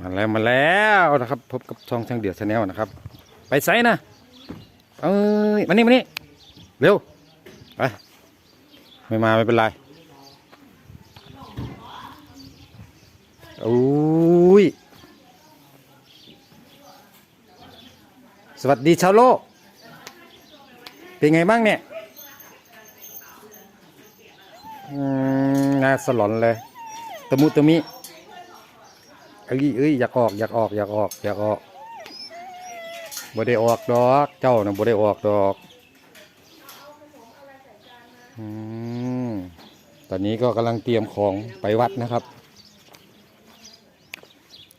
มาแล้วมาแล้วนะครับ พบกับช่องช่างเดือดชาแนลนะครับ ไปไซนะเอ้ยมานี่มานี่เร็วไปไม่มาไม่เป็นไรโอ้ยสวัสดีชาวโลก เป็นไงบ้างเนี่ยอืมน่าสลอนเลยตะมุตะมิ อ้ยเอ้ยอยากออกอยากออกอยากออกอยากออกบ่ได้ออกดอก เจ้านะบ่ได้ออกดอกอืมตอนนี้ก็กำลังเตรียมของไปวัดนะครับ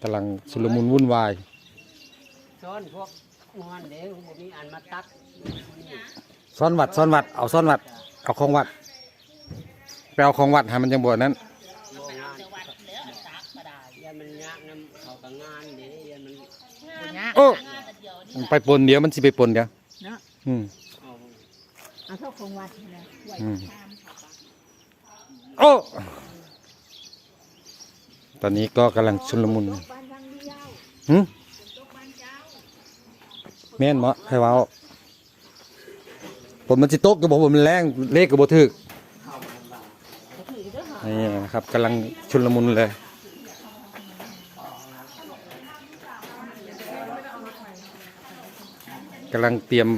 กำลังสุลมุนวุ่นวายซ้อนพวกงอนเดี๋ยวผมมีอันมาตัดซ่อนวัดซ่อนวัดเอาซ่อนวัดเอาของวัดไปเอาของวัดให้มันจังบวชนั้นโรงงานยัน มันยากน้ำเขากับงานเดี๋ยวยันมันโอ้มันไปปนเดี๋ยวมันสิไปปนเดี๋ยวเนาะอืมเอาเอาเข้าคงวัดนะไหวอืมตามเขาปะโอ้ตอนนี้ก็กำลังชุลมุนบ้านทางเดียวหึตกบ้านเจ้าแม่นบ่ให้เว้าผมมันสิตกกับผมผมมันแรงเลขกับบ่ถึกนี่นะครับกำลังชุลมุนเลย กำลังเตรียม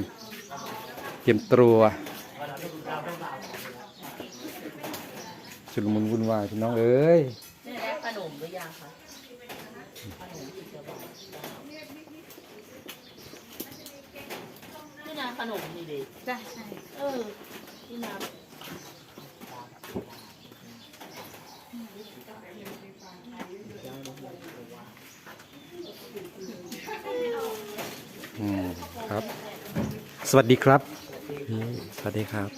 เตรียมตัวชุลมุนวุ่นวายพี่น้องเอ้ยได้ขนมหรือยังคะขนมที่จะบอกนี่นาขนมนี่ดิจ้ะใช่เออนี่นาอืม ครับสวัสดีครับนี่สวัสดีครับ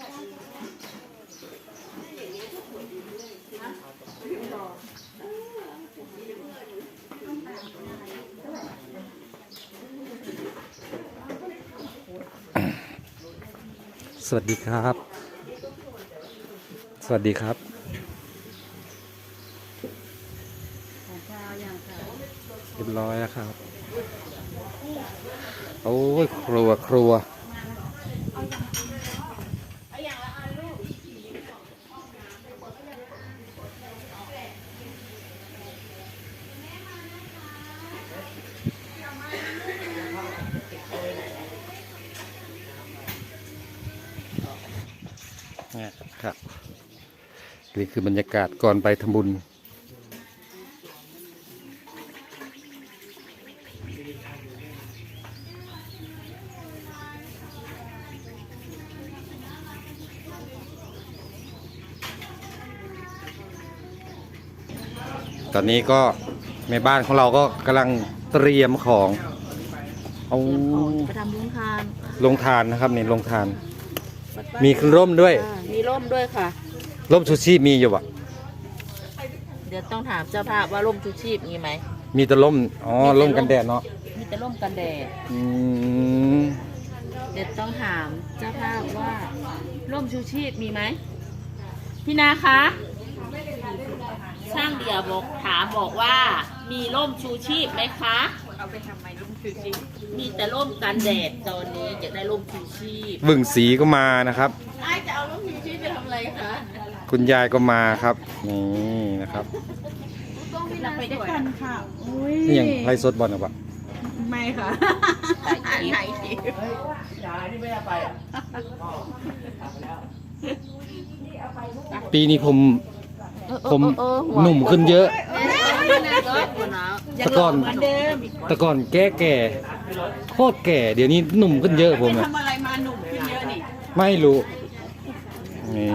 สวัสดีครับ สวัสดีครับของข้าวอย่างค่ะเรียบร้อยแล้วครับ โอ้ยครัวครัวนี่ครับนี่คือบรรยากาศก่อนไปทำบุญ อนนี้ก็แม่บ้านของเราก็กำลังเตรียมของเอาไปทำบุญทานลงทานนะครับนี่ลงทานมีร่มด้วย อ่ามีร่มด้วยค่ะ ร่มชูชีพมีอยู่ปะเดี๋ยวต้องถามเจ้าภาพว่าร่มชูชีพมีไหมมีแต่ร่มอ๋อร่มกันแดดเนาะมีแต่ร่มกันแดดอืมเดี๋ยวต้องถามเจ้าภาพว่าร่มชูชีพมีไหมพี่นาคะ ช่างเดียวบอกถามบอกว่ามีร่มชูชีพไหมคะ เอาไปทำไมลุงคือจริงมีแต่ร่มกันแดดตอนนี้อยากได้ร่มชูชีพบึ่งสีก็มานะครับไอ้จะเอาร่มชูชีพไปทำอะไรคะคุณยายก็มาครับ นี่นะครับเราไปด้วยกันค่ะ อุ้ยนี่ยังไล่สดบอลหรือเปล่าไม่ค่ะไหนทียาที่ไม่ได้ไปอะปีนี้ผม ผมเออเออหนุ่มขึ้นเยอะยังแต่ก่อนเหมือนเดิมแต่ก่อนแก่แก่โคตรแก่เดี๋ยวนี้หนุ่มขึ้นเยอะผมอะทำอะไรมาหนุ่มขึ้นเยอะนี่ไม่รู้นี่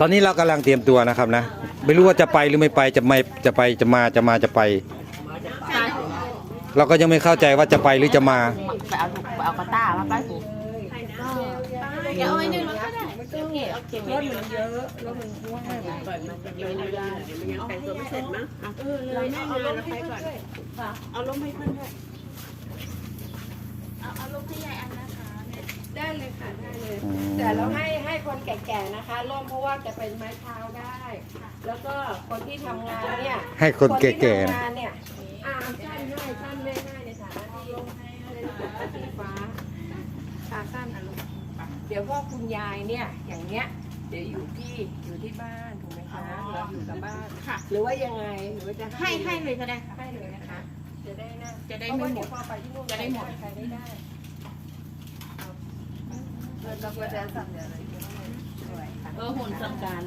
ตอนนี้เรากำลังเตรียมตัวนะครับนะ ไม่รู้ว่าจะไปหรือไม่ไปจะไม่จะไปจะมาจะมาจะไปใช่เราก็ยังไม่เข้าใจว่าจะไปหรือจะมา ไปเอาถูกไปเอากระต้ามาไปถูกเดี๋ยวเอาไว้หนึ่งแล้วก็ได้ เก็บเอาเก็บรถมันเยอะรถมันว่างเปิดมันจะเยอะไม่ได้เดี๋ยวมันยังแต่งตัวไม่เสร็จมั้งเออเลยเอาลงไปก่อนด้วยเอาลงให้เพื่อนด้วยเอาเอาลงให้ยายอันนะคะได้เลยค่ะได้เลย แต่เราให้ให้คนแก่ๆนะคะร่มเพราะว่าจะเป็นไม้เท้าได้ แล้วก็คนที่ทำงานเนี่ยให้คนแก่ๆงานเนี่ยอ่าสั้นให้สั้นไม่ให้ในฐานะที่เป็นสีฟ้าขาสั้นนะลูก เดี๋ยวพ่อคุณยายเนี่ยอย่างเนี้ยเดี๋ยวอยู่ที่อยู่ที่บ้านถูกไหมคะเราอยู่กับบ้าน ค่ะ หรือว่ายังไงหรือว่าจะให้ให้เลยก็ได้ค่ะ ให้เลยนะคะ จะได้นะจะได้เพราะไม่ว่าหมเดี๋ยดวพอไปที่นู่นจะได้หมด ใครได้ได้เราก็จะสั่งอะไรสวยค่ะเออหุ่นสำคัญ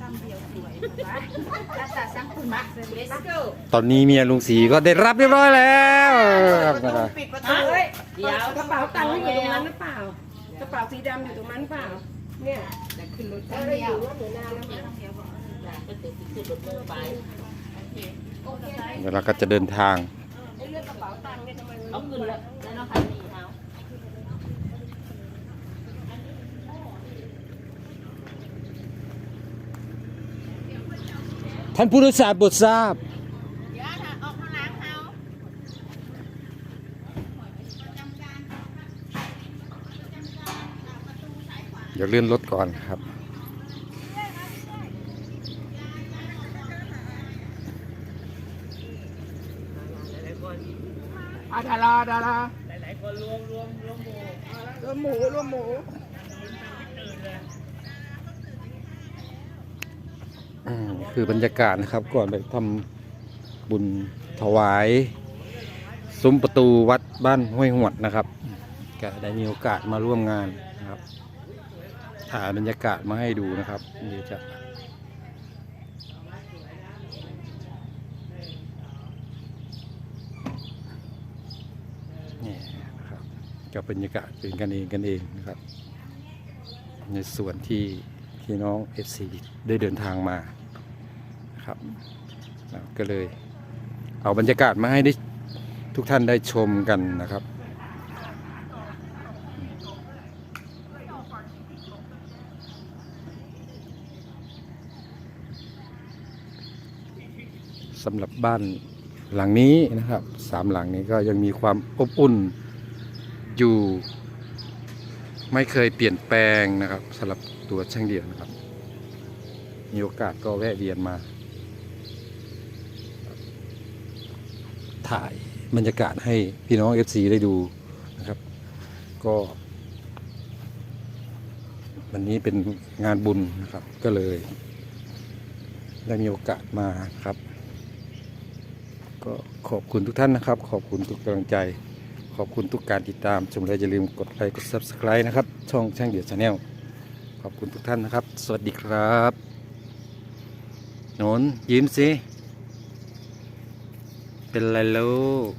ซ้ำเดียวสวยแล้วแต่ซ้ำคุณมา let's go ตอนนี้เมียลุงสีก็ได้รับเรียบร้อยแล้วครับนะครับปิดประตูเฮ้ยเดี๋ยวกระเป๋าตังค์อยู่ตรงนั้นหรือเปล่าก ระเป๋าสีดำอยู่ตรงนั้นหรือเปล่า เนี่ยจะขึ้นรถได้อยู่ว่าหนูนาแล้วนะเวลาก็จะเดินทาง ไอ้เรื่องกระเป๋าตังค์เนี่ยทำไมมันเอาขึ้นแล้วแล้วเนาะค่ะนี่เอาท่านผู้โดยสารโปรดทราบ เดี๋ยวถ้าออกมาล้างเอา เดี๋ยวเลื่อนรถก่อนครับ อาดาราดาราหลาย ๆ คนรวมรวมรวมหมู่รวมหมูรวมหมูอืมคือบรรยากาศนะครับก่อนไปทำบุญถวาย ซุ้มประตูวัดบ้านห้วยหวดนะครับก็ได้มีโอกาสมาร่วมงานนะครับ ถ่ายบรรยากาศมาให้ดูนะครับเดี๋ยวจะนี่นะครับกับบรรยากาศเป็นกันเองกันเองนะครับ ในส่วนที่พี่น้อง FC ได้เดินทางมาครับก็เลยเอาบรรยากาศมาให้ได้ทุกท่านได้ชมกันนะครับ สำหรับบ้านหลังนี้นะครับสามหลังนี้ก็ยังมีความอบอุ่นอยู่ ไม่เคยเปลี่ยนแปลงนะครับสำหรับตัวช่างเดี่ยวนะครับ มีโอกาสก็แวะเวียนมา ถ่ายบรรยากาศให้พี่น้อง FC ได้ดูนะครับ ก็ วันนี้เป็นงานบุญนะครับก็เลย ได้มีโอกาสมาครับ ก็ขอบคุณทุกท่านนะครับ ขอบคุณทุกกำลังใจ ขอบคุณทุกการติดตามชมแล้วอย่าลืมกดไลค์กด Subscribe นะครับ ช่องช่างเดียวชาแนลขอบคุณทุกท่านนะครับ สวัสดีครับโนนยิ้มสิเป็นไรลูก